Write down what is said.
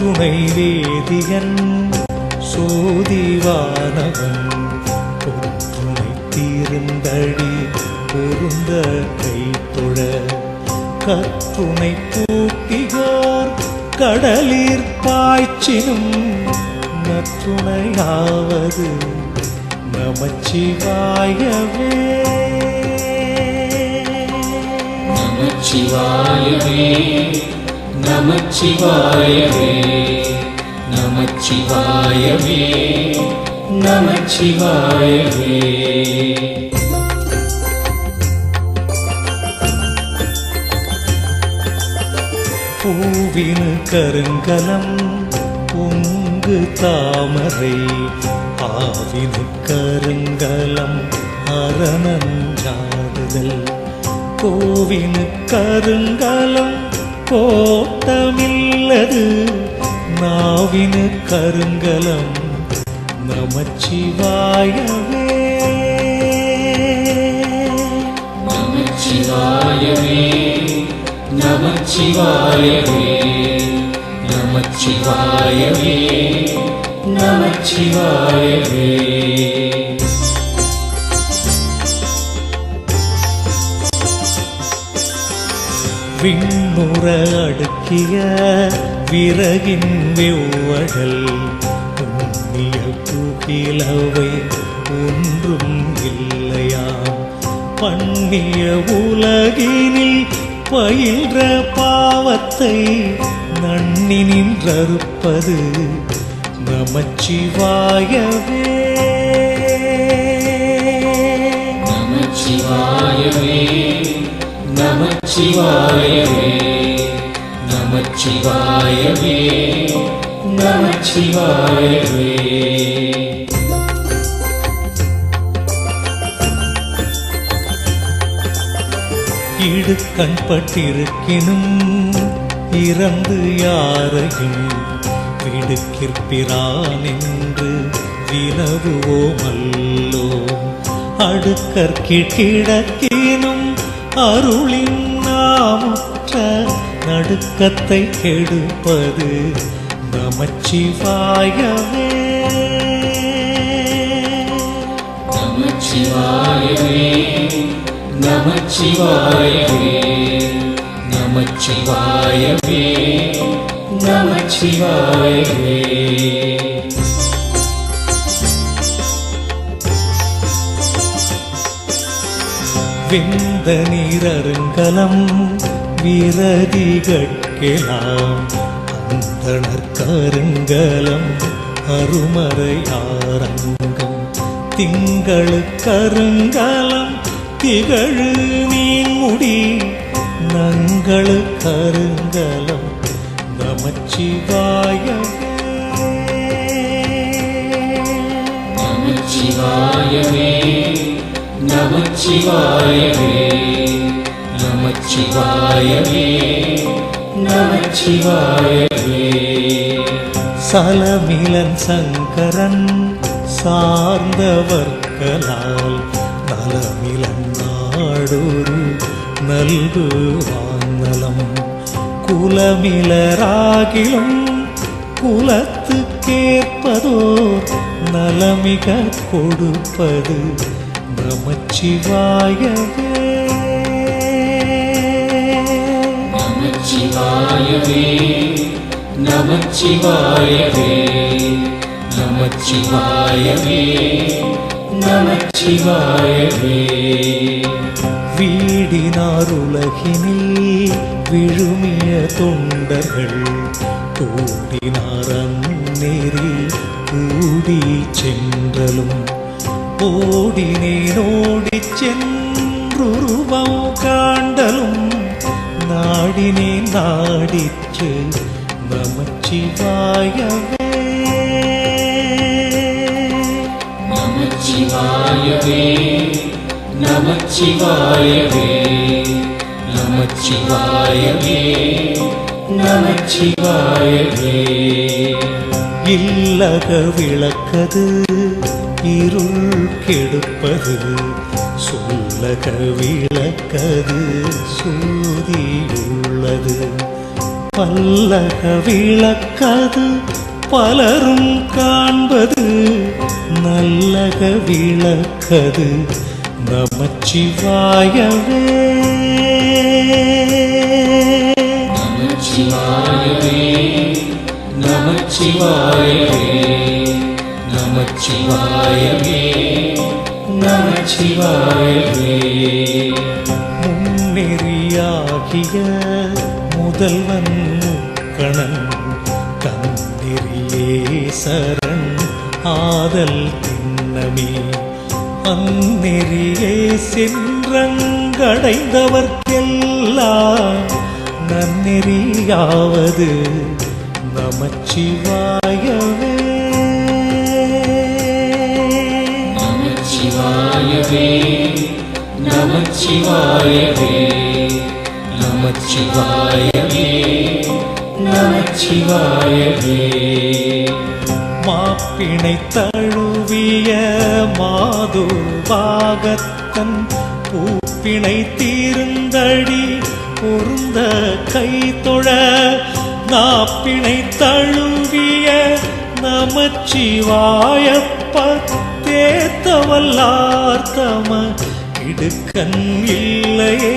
துணை வேதியன் சோதிவானவன் துணை தீர்ந்தடி பொருந்த கைத்தொழ கற்றுணை பூட்டியோர் கடலிற் பாய்ச்சினும் நற்றுணையாவது நமச்சிவாயவே. நமச்சிவாயவே. நமச்சிவாயவே நமச்சிவாயவே நமச்சிவாயவே. பூவின் கருங்கலம் பொங்கு தாமரை ஆவினு கருங்கலம் அரணஞ்சாடுதல். கோவினு கருங்கலம் கோட்டமில்லது நாவினு கருங்கலம் நமச்சிவாயவே நமச்சிவாயவே நமச்சிவாயவே நமச்சிவாயவே நமச்சிவாயவே விண்ணுற அடுக்கிய விறகின் வெவ்வழல் உண்ணிய புகிலவை ஒன்றும் இல்லையாம். பண்ணிய உலகினில் பயின்ற பாவத்தை நன்னி நின்றறுப்பது நமச்சிவாயவே நமச்சிவாயவே நமச்சிவாயவே நமச்சிவாயவே நமச்சிவாயவே. இடுக்கண் பட்டிருக்கினும் இறந்து யாரையும் விடுக்கிற்பிரான் என்று வினவுவோமல்லோ. அடுக்கற்கிடக்கினும் அருளின் நாமுற்ற நடுக்கத்தை கெடுப்பது நமச்சிவாயவே. நமச்சிவாயவே நமச்சிவாயவே நமச்சிவாயவே நமச்சிவாயவே. வெந்த நீரருங்கலம் விரதிகட்கெலாம் அந்தணர் கருங்கலம் அருமறையாரங்கம். திங்களுக்கருங்கலம் திகழு நீங்குடி நங்களுக்கருங்கலம் கருங்கலம் நமச்சிவாயமே. நமச்சிவாயவே நமச்சிவாயவே நமச்சிவாயவே. சலமிலன் சங்கரன் சார்ந்தவர்களால் நலமிலன் நாடொரு வாங்கலம் குலமிலராகிலும் குலத்துக்கேற்பதோர் நலமிக கொடுப்பது நமச்சிவாயவே நமச்சிவாயவே நமச்சிவாயவே நமச்சிவாயவே. வீடினார் உலகினில் விழுமிய தொண்டர்கள் கூடினார் அந்நெறி கூடி சென்றலும். ஓடிச் சென்றுருவம் காண்டலும் நாடினேன் நாடிற்று நமச்சிவாயவே நமச்சிவாயவே நமச்சிவாயவே நமச்சிவாயவே நமச்சிவாயவே இல்லக விளக்கது இருள் கெடுப்பது சொல்லக விளக்கது சூதியுள்ளது பல்லக விளக்கது பலரும் காண்பது நல்லக விளக்கது நமச்சிவாயவே. நமச்சிவாயவே நமச்சிவாயவே. நமச்சிவாயவே நமச்சிவாயவே முன்னெறியாகிய முதல்வன் கணன் தந்திரியே சரண் ஆதல் திண்ணமே. அந்நெறியே சென்றங்கடைந்தவர்க்கெல்லாம் நன்னெறியாவது நமச்சிவாயவே நமச்சிவாயவே நமச்சிவாயவே நமச்சிவாயவே நமச்சிவாயவே. மாப்பிணை தழுவிய மாது பாகத்தன் பூப்பிணை தீர்ந்தடி பொருந்த கை தொழ நாப்பிணை தழுவிய நமச்சிவாயப்ப தேத்தவல்லார்த்தம இடுக்கன் இல்லையே.